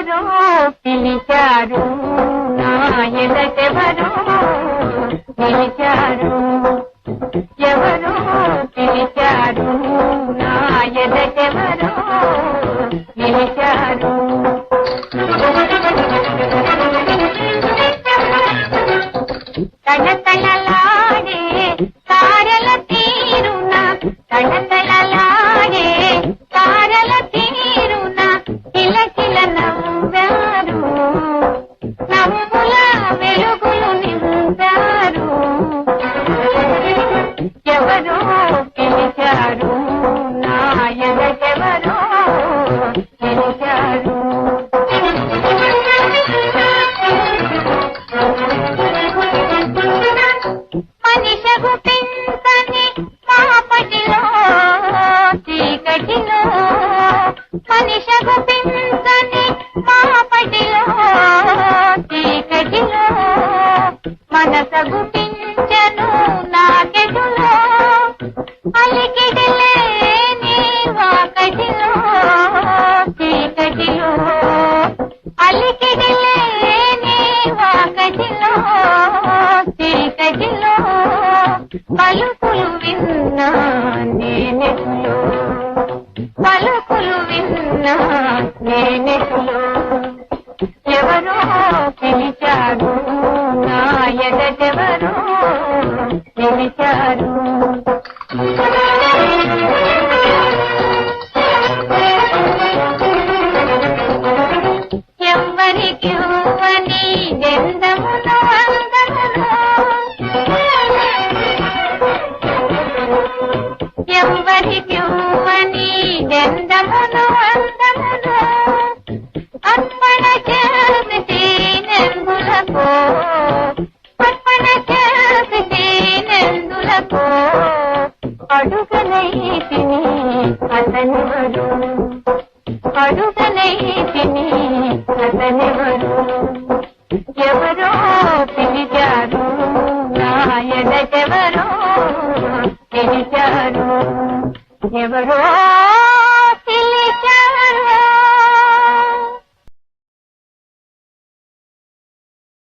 ఎవరో పిలిచారు? నా ఎదటెవరో పిలిచారు? ఎవరో పిలిచారు? నా ఎదటెవరో పిలిచారు? తన తన చీకటిలో మనిషకు పిందని మాపటిలో చీకటిలో మనసగు పించను నాకెటులో అలికిడిలే నీ వాకటిలో చీకటిలో? అలికిడిలే నీ వాకటిలో చీకటిలో? పలుకులు విన్నా నేనెట్లో ఎవరో పిలిచారు నా ఎదటెవరో పిలిచారు. ఎవ్వరికి అని దెందమును అందమును ఎవ్వరికి అని దెందమును అడుగనైతిని అతనివరు అడుగనైతిని అతనివరు ఎవరో పిలిచారు నా పిలిచారు ఎవరో